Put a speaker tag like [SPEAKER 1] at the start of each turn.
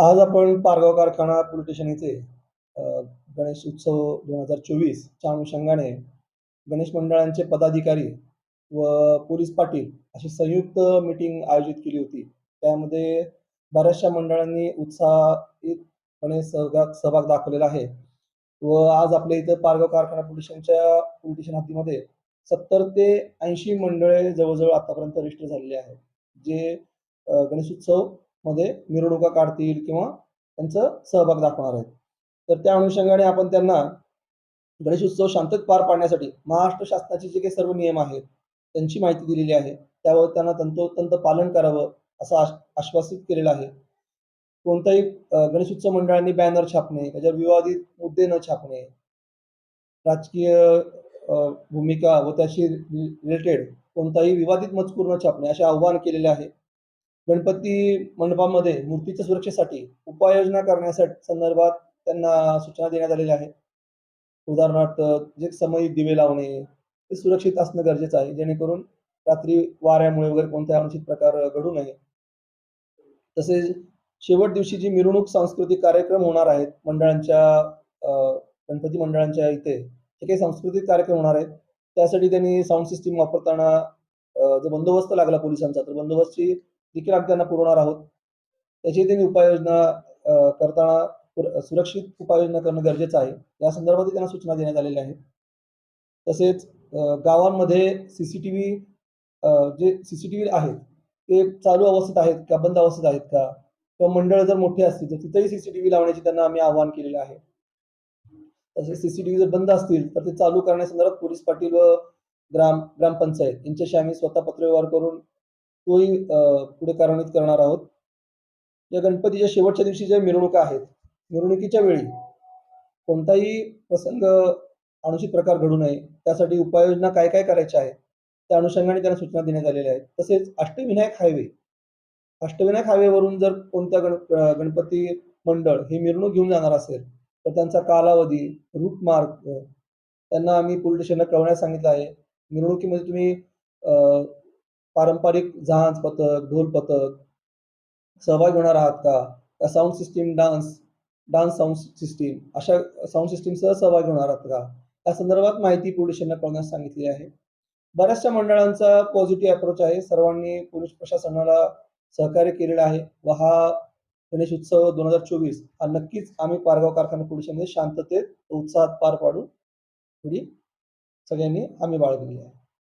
[SPEAKER 1] आज आपण पारगाव कारखाना पोलीस स्टेशन येथे गणेश उत्सव दोन हजार चोवीसच्या अनुषंगाने गणेश मंडळांचे पदाधिकारी व पोलीस पाटील अशी संयुक्त मीटिंग आयोजित केली होती. त्यामध्ये बऱ्याचशा मंडळांनी उत्साहितपणे सहभाग सहभाग दाखवलेला आहे. व आज आपल्या इथं पारगाव कारखाना पोलीस स्टेशनच्या पोलीस स्टेशन हद्दीमध्ये सत्तर ते ऐंशी मंडळे जवळजवळ आतापर्यंत रजिस्टर झालेले आहेत. जे गणेशोत्सव गणेश उत्सव मध्ये मिरवणुका काढतील किंवा त्यांचं सहभाग दाखवणार आहेत. तर त्या अनुषंगाने आपण त्यांना गणेश उत्सव शांततेत पार पाडण्यासाठी महाराष्ट्र शासनाचे जे काही सर्व नियम आहेत त्यांची माहिती दिलेली आहे. त्यावर त्यांना तंतोतंत पालन करावं असं आश्वासित केलेलं आहे. कोणताही गणेशोत्सव गणेश उत्सव मंडळांनी बॅनर छापणे त्याच्यावर विवादित मुद्दे न छापणे राजकीय भूमिका व त्याशी रिलेटेड कोणताही विवादित मजकूर न छापणे असे आव्हान केलेले आहे. गणपती मंडपामध्ये मूर्तीच्या सुरक्षेसाठी उपाययोजना करण्यासाठी संदर्भात त्यांना सूचना देण्यात आलेल्या आहेत. उदाहरणार्थ जे समयी दिवे लावणे ते सुरक्षित असणं गरजेचं आहे. जेणेकरून रात्री वाऱ्यामुळे वगैरे कोणताही अनुचित प्रकार घडू नये. तसेच शेवट दिवशी जी मिरवणूक सांस्कृतिक कार्यक्रम होणार आहेत मंडळांच्या अ, गणपती मंडळांच्या इथे जे काही सांस्कृतिक कार्यक्रम होणार आहेत त्यासाठी त्यांनी साऊंड सिस्टीम वापरताना जो बंदोबस्त लागला पोलिसांचा तर बंदोबस्तची देखील आम्ही त्यांना पुरवणार आहोत. त्याची त्यांनी उपाययोजना करताना सुरक्षित उपाययोजना करणं गरजेचं आहे. या संदर्भातही त्यांना सूचना देण्यात आलेल्या आहेत. तसेच अ, गावांमध्ये सीसीटीव्ही जे सीसीटीव्ही आहेत ते चालू अवस्थेत आहेत का बंद अवस्थेत आहेत का? किंवा मंडळ जर मोठे असतील तर तिथेही सीसीटीव्ही लावण्याची त्यांना आम्ही आवाहन केलेलं आहे. तसेच सीसीटीव्ही जर बंद असतील तर ते चालू करण्यासंदर्भात पोलीस पाटील व ग्राम ग्रामपंचायत यांच्याशी आम्ही स्वतः पत्रव्यवहार करून तोही पुढे कार्यान्वित करणार आहोत. या गणपतीच्या शेवटच्या दिवशी ज्या मिरवणुका आहेत मिरवणुकीच्या वेळी कोणताही प्रसंग अनुचित प्रकार घडू नये त्यासाठी उपाययोजना काय काय करायच्या आहेत त्या अनुषंगाने त्यांना सूचना देण्यात आलेल्या आहेत. तसेच अष्टविनायक हायवे अष्टविनायक हायवेवरून जर कोणत्या गण गणपती मंडळ हे मिरवणूक घेऊन जाणार असेल तर त्यांचा कालावधी रूट मार्ग त्यांना आम्ही पोलीस स्टेशनला कळवण्यास सांगितलं आहे. मिरवणुकीमध्ये तुम्ही पारंपरिक जहाज पथक ढोल पथक सहभागी होणार आहात का? Sound system dance dance sound system अशा साऊंड सिस्टीमसह सहभागी होणार आहात का? या संदर्भात माहिती पोलिसांना कळण्यास सांगितली आहे? बऱ्याचशा मंडळांचा पॉझिटिव्ह अप्रोच आहे. सर्वांनी पोलीस प्रशासनाला सहकार्य केलेलं आहे व हा गणेश उत्सव दोन हजार चोवीस हा नक्कीच आम्ही पारगाव कारखाना पोलिसांमध्ये शांततेत उत्साहात पार पाडू. थोडी सगळ्यांनी आम्ही बाळगली आहे.